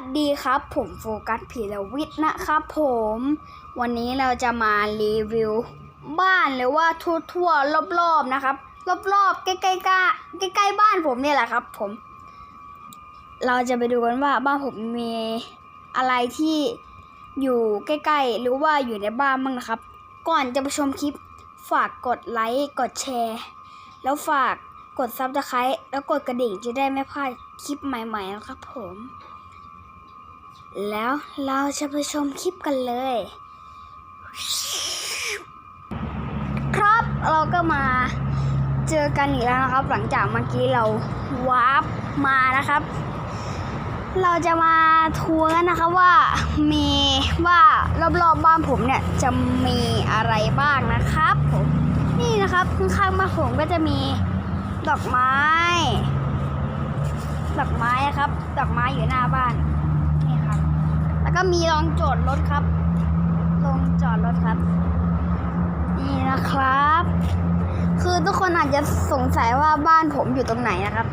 วัสดีครับผมโฟกัสพีรวิทย์นะครับผม วันนี้เราจะมารีวิว บ้านหรือว่าทั่วๆรอบๆนะครับ รอบๆใกล้ๆก้ใกล้ๆบ้านผมเนี่ยแหละครับ ผม เราจะไปดูกันว่าบ้านผมมีอะไรที่อยู่ใกล้ๆ หรือว่าอยู่ในบ้านบ้างนะครับ ก่อนจะไปชมคลิป ฝากกดไลค์กดแชร์ แล้วฝากกดซับสไครต์แล้วกดกระดิ่งจะได้ไม่พลาดคลิปใหม่ ๆ นะครับผม แล้วเราจะไปชมคลิปกันเลย ครับเราก็มาเจอกันอีกแล้วนะครับ หลังจากเมื่อกี้เราวาร์ปมานะครับ เราจะมาทัวร์กันนะครับว่ามีว่ารอบๆบบ้านผมเนี่ยจะมีอะไรบ้างนะครับผมนี่นะครับข้างๆบ้านผมก็จะมีดอกไม้ ดอกไม้ครับ ดอกไม้อยู่หน้าบ้าน ก็มีโรงจอดรถครับโรงจอดรถครับ นี่นะครับ คือทุกคนอาจจะสงสัยว่าบ้านผมอยู่ตรงไหนนะครับ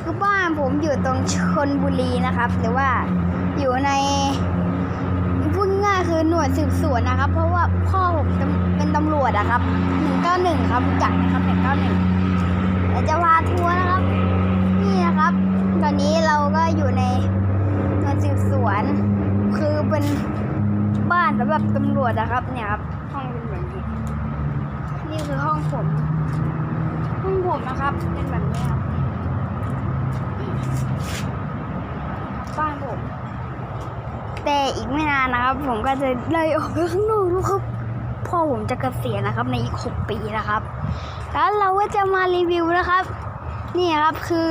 คือบ้านผมอยู่ตรงชนบุรีนะครับ หรือว่าอยู่ในพูดง่ายคือหน่วยสืบสวนนะครับ เพราะว่าพ่อผมเป็นตำรวจนะครับ191ครับจักนะครับ191เดี๋ยวจะพาทัวร์นะครับ นี่นะครับ ตอนนี้เราก็อยู่ในหน่วยสืบสวน เป็นบ้านสำหรับตำรวจนะครับ เนี่ยครับห้องเป็นแบบนี้นี่คือห้องผมห้องผมนะครับ เป็นแบบนี้ครับบ้านผม แต่อีกไม่นานนะครับ ผมก็จะเลยออกไปข้างนอกแล้วครับพ่อผมจะเกษียณนะครับ ในอีกหกปีนะครับ แล้วเราก็จะมารีวิวนะครับ นี่ครับคือ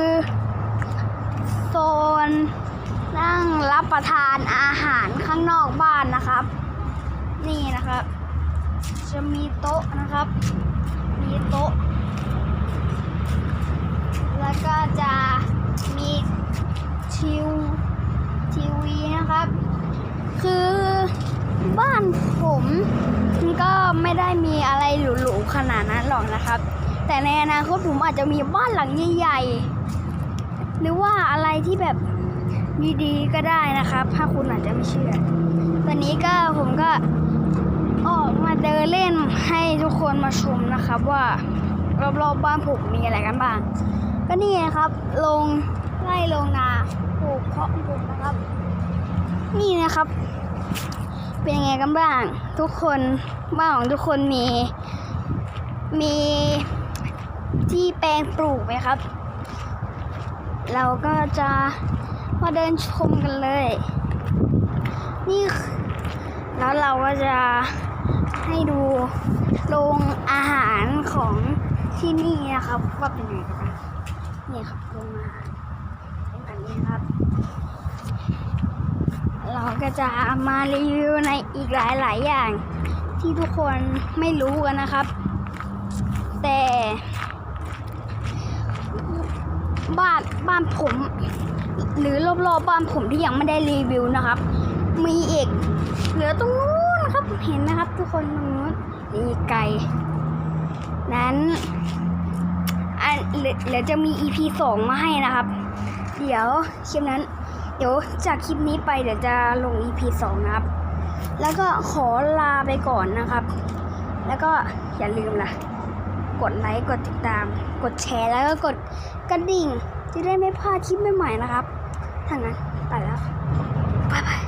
โซน นั่งรับประทานอาหารข้างนอกบ้านนะครับ นี่นะครับ จะมีโต๊ะนะครับ มีโต๊ะ แล้วก็จะมีชิวทีวีนะครับ คือบ้านผมก็ไม่ได้มีอะไรหรูๆขนาดนั้นหรอกนะครับ แต่ในอนาคตผมอาจจะมีบ้านหลังใหญ่ๆหรือว่าอะไรที่แบบ ดีๆก็ได้นะครับ ถ้าคุณอาจจะไม่เชื่อ ตอนนี้ก็ผมก็ออกมาเดินเล่นให้ทุกคนมาชมนะครับว่ารอบๆบ้านผมมีอะไรกันบ้าง ก็นี่นะครับ ลงไร่ลงนาปลูกเพาะปลูกนะครับ นี่นะครับ เป็นยังไงกันบ้าง ทุกคนบ้านของทุกคนมี มีที่แปลงปลูกไหมครับ เราก็จะ มาเดินชมกันเลย นี่แล้วเราก็จะให้ดูโรงอาหารของที่นี่นะครับว่าเป็นยังไงกันนี่ครับโรงอาหารแบบนี้ครับ เราก็จะมารีวิวในอีกหลายๆอย่าง ที่ทุกคนไม่รู้กันนะครับ แต่บ้านบ้านผม หรือรอบๆบ้านผมที่ยังไม่ได้รีวิวนะครับ มีอีกเหลือตรงนู้นครับเห็นนะครับ ทุกคนตรงนู้นนี่ไก่นั้นอันเหลือเหลือจะมี EP สองมาให้นะครับ เดี๋ยวคลิปนั้น เดี๋ยวจากคลิปนี้ไปเดี๋ยวจะลง EP สองนะครับ แล้วก็ขอลาไปก่อนนะครับ แล้วก็อย่าลืมล่ะ กดไลค์ กดติดตาม กดแชร์แล้วก็กดกระดิ่ง จะได้ไม่พลาดคลิปใหม่ๆนะครับถ้างั้นไปแล้วบ๊ายบาย